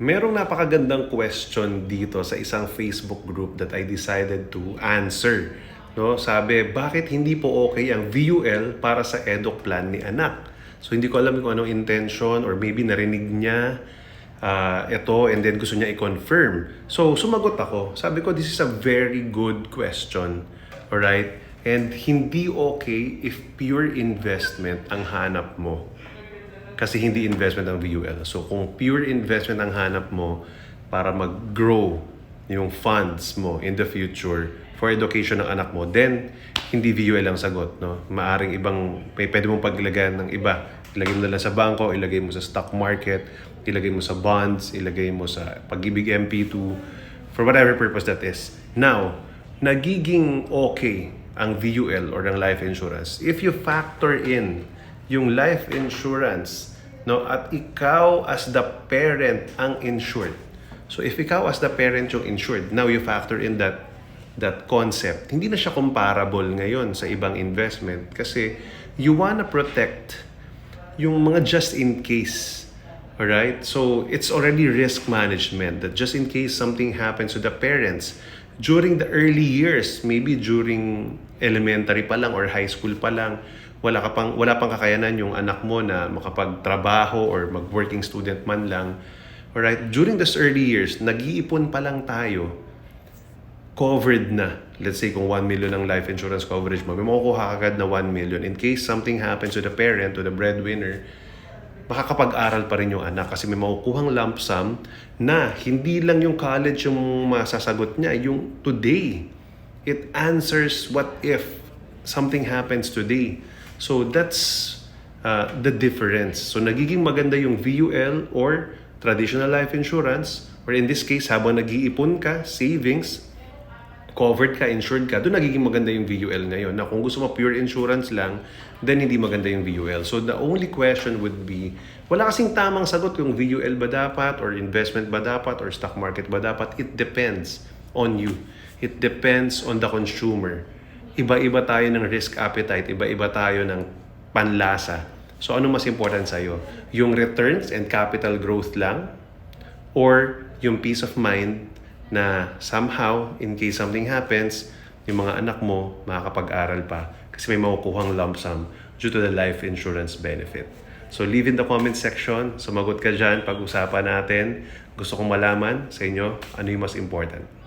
Merong napakagandang question dito sa isang Facebook group that I decided to answer. No, sabi, bakit hindi po okay ang VUL para sa EDOC plan ni anak? So hindi ko alam kung anong intention or maybe narinig niya ah, ito and then gusto niya i-confirm. So sumagot ako. Sabi ko, this is a very good question. Alright? And hindi okay if pure investment ang hanap mo kasi hindi investment ang VUL. So kung pure investment ang hanap mo para mag-grow yung funds mo in the future for education ng anak mo, then hindi VUL ang sagot. No? Maaring ibang, may pwede mong paglagyan ng iba. Ilagay mo na lang sa bangko, ilagay mo sa stock market, ilagay mo sa bonds, ilagay mo sa pag-ibig MP2, for whatever purpose that is. Now, nagiging okay ang VUL or ang life insurance if you factor in yung life insurance no at ikaw as the parent ang insured so if ikaw as the parent yung insured now you factor in that that concept hindi na siya comparable ngayon sa ibang investment kasi you wanna protect yung mga just in case Alright? So, it's already risk management that just in case something happens to the parents during the early years, maybe during elementary pa lang or high school pa lang, wala, ka pang, wala pang kakayanan yung anak mo na makapagtrabaho or mag-working student man lang. Alright? During those early years, nag-iipon pa lang tayo covered na. Let's say kung 1 million ang life insurance coverage mo, may makukuha agad na 1 million. In case something happens to the parent, to the breadwinner, makakapag-aral pa rin yung anak kasi may makukuhang lump sum na hindi lang yung college yung masasagot niya, yung today. It answers what if something happens today. So that's uh, the difference. So nagiging maganda yung VUL or traditional life insurance or in this case, habang nag-iipon ka, savings, covered ka, insured ka, doon nagiging maganda yung VUL ngayon. Na kung gusto mo pure insurance lang, then hindi maganda yung VUL. So the only question would be, wala kasing tamang sagot kung VUL ba dapat, or investment ba dapat, or stock market ba dapat. It depends on you. It depends on the consumer. Iba-iba tayo ng risk appetite, iba-iba tayo ng panlasa. So ano mas important sa'yo? Yung returns and capital growth lang? Or yung peace of mind na somehow, in case something happens, yung mga anak mo makakapag-aral pa kasi may makukuhang lump sum due to the life insurance benefit. So leave in the comment section, sumagot ka dyan, pag-usapan natin. Gusto kong malaman sa inyo ano yung mas important.